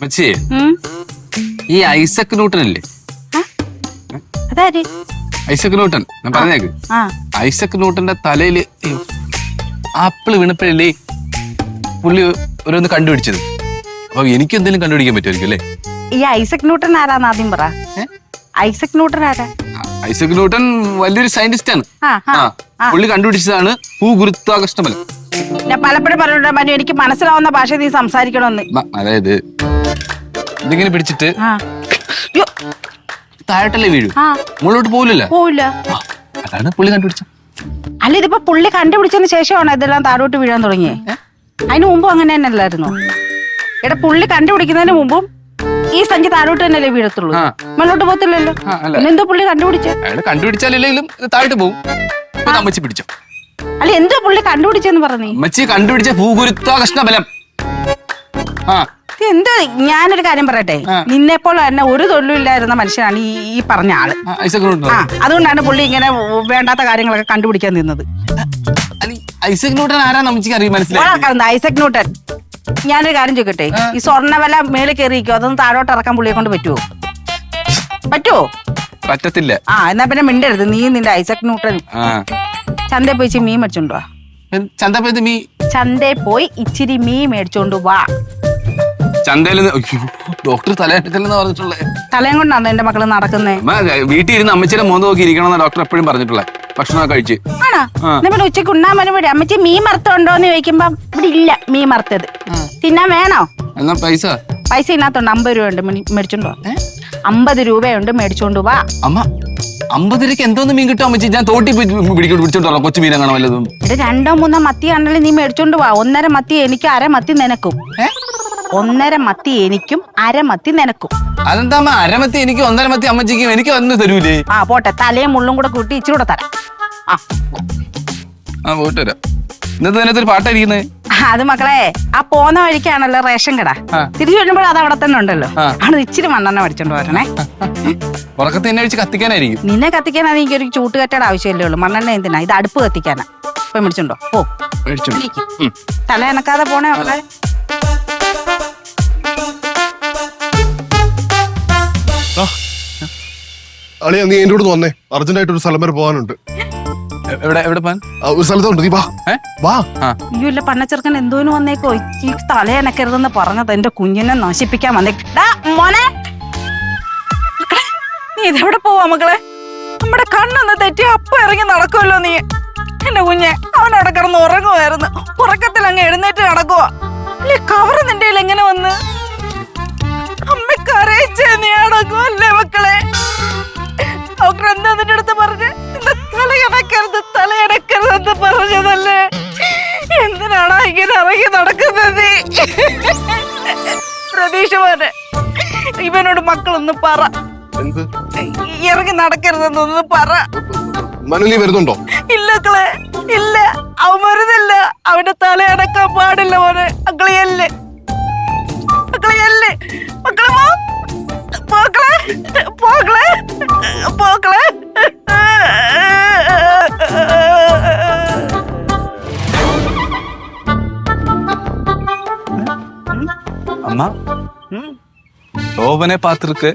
അമ്മച്ചിയെ ഈ Isaac Newton അല്ലേ അതാര്? ഐസക് ന്യൂട്ടൻ ഞാൻ പറഞ്ഞേക്ക്. ഐസക് ന്യൂട്ടന്റെ തലയിൽ ആപ്പിൾ വീണപ്പോഴല്ലേ പുള്ളി ഓരോന്ന് കണ്ടുപിടിച്ചത്? അപ്പൊ എനിക്ക് എന്തെങ്കിലും കണ്ടുപിടിക്കാൻ പറ്റുമായിരിക്കും അല്ലേ? ഈ ഐസക് ന്യൂട്ടൻ ആരാന്ന് ആദ്യം പറ. ഐസക് ന്യൂട്ടൻ ആരാ? ഐസക് ന്യൂട്ടൻ വലിയൊരു സയന്റിസ്റ്റ് ആണ്. പുള്ളി കണ്ടുപിടിച്ചതാണ് ഭൂഗുരുത്വാകർഷണ ബലം ഞാൻ പലപ്പോഴും പറഞ്ഞിട്ടുണ്ട് മനു എനിക്ക് മനസ്സിലാവുന്ന ഭാഷ നീ സംസാരിക്കണമെന്ന്. അതായത് ഇതിങ്ങനെ പിടിച്ചിട്ട് യ്യോ, താഴോട്ടല്ലേ വീഴൂ? ആ. മുകളിലോട്ട് പോവില്ല. അതാണ് പുള്ളി കണ്ടുപിടിച്ചത്. അല്ല ഇതിപ്പോ പുള്ളി കണ്ടുപിടിച്ചതിന് ശേഷമാണ് ഇതെല്ലാം താഴോട്ട് വീഴാൻ തുടങ്ങിയേ? അതിന് മുമ്പും അങ്ങനെ തന്നെ അല്ലായിരുന്നു? എടാ പുള്ളി കണ്ടുപിടിക്കുന്നതിന് മുമ്പും ഈ സഞ്ചി താഴോട്ട് തന്നെയല്ലേ വീഴത്തുള്ളൂ? ആ. പോകത്തില്ലല്ലോ? ആ, അല്ല. എന്തോ പുള്ളി കണ്ടുപിടിച്ചേ? കണ്ടുപിടിച്ചാലും കണ്ടുപിടിച്ചാലില്ലെങ്കിലും ഇത് താഴോട്ട് പോകും ഇത് അമ്മച്ചി പിടിച്ചോ. അല്ല എന്തോ പുള്ളി കണ്ടുപിടിച്ചെന്ന് പറഞ്ഞു? അമ്മച്ചി കണ്ടുപിടിച്ച ഭൂഗുരുത്വാകർഷണ ബലം. ആ. എന്തോ ഞാനൊരു കാര്യം പറയട്ടെ? നിന്നെ നിന്നെപ്പോലെ തന്നെ ഒരു തൊഴിലില്ലായിരുന്ന മനുഷ്യനാണ് ഈ ഈ പറഞ്ഞ ആൾ. ആ, അതുകൊണ്ടാണ് പുള്ളി ഇങ്ങനെ വേണ്ടാത്ത കാര്യങ്ങളൊക്കെ കണ്ടുപിടിക്കാൻ നിന്നത്. ഐസക് ന്യൂട്ടൻ ആരാ നമുക്ക് മനസ്സിലായി? Isaac Newton. ഞാനൊരു കാര്യം ചോദിക്കട്ടെ? ഈ സ്വർണവില മേളിൽ കയറിയിരിക്കോ അതൊന്ന് താഴോട്ട് ഇറക്കാൻ പുള്ളിയെ കൊണ്ട് പറ്റുമോ പറ്റുമോ പറ്റത്തില്ല. ആ എന്നാ പിന്നെ മിണ്ടരുത്. നീ നിന്റെ ഐസക് ന്യൂട്ടൻ. ചന്ത ചന്തയിൽ പോയി മീൻ മേടിച്ചോണ്ട് വാ. പോയി മീ ചന്തയിൽ പോയി ഇച്ചിരി മീൻ മേടിച്ചോണ്ട് വാ. ചന്തയിൽ ഡോക്ടർ തലയെടുക്കലെന്ന് പറഞ്ഞിട്ടുള്ളത് തലയും കൊണ്ടാണ് എന്റെ മക്കൾ നടക്കുന്നേ? വീട്ടിൽ ഇരുന്ന് അമ്മച്ചിയുടെ മോന്ത് നോക്കി ഇരിക്കണമെന്ന് ഡോക്ടർ എപ്പോഴും പറഞ്ഞിട്ടുള്ളത് ഭക്ഷണമൊക്കെ കഴിച്ച്. ആണോ? പിന്നെ ഉച്ചയ്ക്ക് ഉണ്ണാൻ വരുമ്പോഴേ അമ്മച്ചി മീൻ മറുത്തുണ്ടോ എന്ന് ചോദിക്കുമ്പോ ഇവിടെ ഇല്ല മീൻ മറുത്തത് തിന്നാൻ വേണോ? എന്നാ പൈസ? പൈസ ഇതിനകത്തുണ്ട് അമ്പത് രൂപ ഉണ്ട് മേടിച്ചോണ്ട് അമ്പത് രൂപയുണ്ട് മേടിച്ചോണ്ട് വാ. അമ്മ അമ്പത് രൂപയ്ക്ക് എന്തോന്ന് മീൻ കിട്ടും അമ്മച്ചി? ഞാൻ തോട്ടി പോയി പിടിക്കൊണ്ട് പിടിച്ചോണ്ടോ കൊച്ചു മീൻ അങ്ങനെ വല്ലതും രണ്ടോ മൂന്നോ മത്തി ആണെങ്കിലും നീ മേടിച്ചോണ്ട് വാ. ഒന്നര മത്തി എനിക്ക് അര മത്തി നിനക്കും? ഒന്നര മത്തി എനിക്കും അരമത്തി നിനക്കും. അതെന്താ അരമത്തി എനിക്ക് ഒന്നര മത്തി അമ്മച്ചിക്കും എനിക്ക് വന്ന് തരൂലേ? ആ പോട്ടെ. തലയും മുള്ളും കൂടെ കൂട്ടി ഇച്ചിരി കൂടെ തരാം. ആ. ആ പോയിട്ട് വരാം. ഇന്നത്തെ ദിനത്തിൽ പാട്ടായിരിക്കുന്നത് ആ, അത് മക്കളെ ആ പോന്ന വഴിക്കാണല്ലോ റേഷൻ കട. തിരിച്ചു വരുമ്പോൾ അത് അവിടെ തന്നെ ഉണ്ടല്ലോ. ആണ് അവിടെ ഇച്ചിരി മണ്ണെണ്ണ പഠിച്ചോണ്ട് വരണേ. ഉറക്കത്തെ എന്നെ വെച്ച് കത്തിക്കാനായിരിക്കും. നിന്നെ കത്തിക്കാനാ എനിക്ക് ഒരു ചൂട്ടുകറ്റയുടെ ആവശ്യമല്ലേ ഉള്ളൂ. മണ്ണെണ്ണ എന്തിനാ? ഇത് അടുപ്പ് കത്തിക്കാനാ. പോയി മേടിച്ചോണ്ടോ? ഓ. തല എനക്കാതെ പോണേ മക്കളെ. അളിയാ നീ എന്റെ കൂടെ വന്നേ. അർജന്റായിട്ട് ഒരു സ്ഥലം വരെ പോകാനുണ്ട്. എവിടെ എവിടെ പോൻ ആ, ഒരു സ്ഥലത്തുണ്ട്. നീ വാ. ഏ? വാ. അയ്യോ ഇല്ല പണ്ണച്ചെറുക്കൻ എന്തോന്ന് വന്നേക്കോ? ഈ തലയനക്കരുതെന്ന് പറഞ്ഞത് എന്റെ കുഞ്ഞിനെ നശിപ്പിക്കാൻ വന്നേക്കാ മോനെ. മക്കളെ, നീ ഇതെവിടെ പോവാ മക്കളെ? നമ്മുടെ കണ്ണൊന്ന് തെറ്റി അപ്പ ഇറങ്ങി നടക്കുമല്ലോ നീ. എന്റെ കുഞ്ഞെ അവൻ അവിടെ കിടന്ന് ഉറങ്ങുമായിരുന്നു ഉറക്കത്തിൽ അങ്ങ് എഴുന്നേറ്റ് നടക്കുവാ. അല്ലേ കവറ് നിന്റെ കയ്യിൽ എങ്ങനെ വന്ന്? അമ്മക്കറിയിച്ചേ നീ അടക്കുമല്ലേ മക്കളെ? ഡോക്ടർ എന്താ നിന്റെ അടുത്ത് പറഞ്ഞ്? തലയടക്കരുത് തലയടക്കരുത് എന്ന് പറഞ്ഞതല്ലേ? എന്തിനാണോ ഇങ്ങനെ ഇറങ്ങി നടക്കുന്നത്? പ്രതീക്ഷ പോലെ ഇവനോട് മക്കളൊന്ന് പറ. എന്ത്? ഇറങ്ങി നടക്കരുതെന്നൊന്ന് പറ. മനുലി വരുന്നുണ്ടോ? ഇല്ലക്കളെ ഇല്ല. അവൻ വരുന്നില്ല. അവന്റെ തലയടക്കാൻ പാടില്ല മോനെ. അക്കളിയല്ലേ അക്കളിയല്ലേ മക്കളെ പോ ഓവനെ ரோபனே பார்த்துருக்கு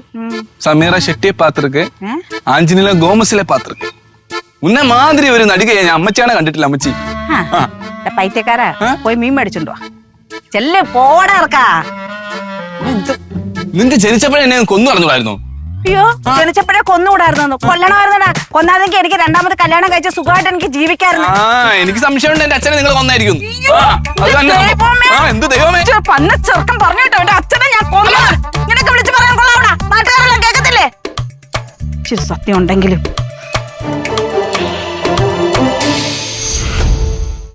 സമീറ ഷെട്ടിയെ പാത്രക്ക് ആഞ്ചനില ഗോമസിലെ പാത്രക്ക് ഉന്നെ മാതിരി ഒരു നടികയെ ഞാൻ അമ്മച്ചാണെ കണ്ടിട്ടില്ല അമ്മച്ചി. പൈത്യക്കാരാ പോയി മീൻ മേടിച്ചോണ്ട് ചെല്ലേ പോടാർക്കാ നിന്റെ ജനിച്ചപ്പോഴെന്നെ കൊന്നു പറഞ്ഞോളായിരുന്നു അയ്യോ ജനിച്ചപ്പോഴേ കൊന്നുകൂടായിരുന്നു കൊല്ലണമായിരുന്നാ കൊന്നാതെങ്കിൽ എനിക്ക് രണ്ടാമത് കല്യാണം കഴിച്ച സുഖമായിട്ട് എനിക്ക് ജീവിക്കായിരുന്നു ആ എനിക്ക് സംശയമുണ്ട്. എന്റെ അച്ഛനെ നിങ്ങൾ കൊന്നായിരിക്കും. ആ, അത് തന്നെ. ദൈവമേ. ആ എന്ത് ദൈവമേ? ഛെ, പന്ന ചെറുക്കം പറഞ്ഞിട്ടോ എന്റെ അച്ഛനെ ഞാൻ കൊന്നു. നിനക്ക് വിളിച്ച് പറയാൻ കൊള്ളാവണ നാട്ടുകാരെല്ലാം കേൾക്കത്തില്ലേ? ഇച്ചിരി സത്യം ഉണ്ടെങ്കിലും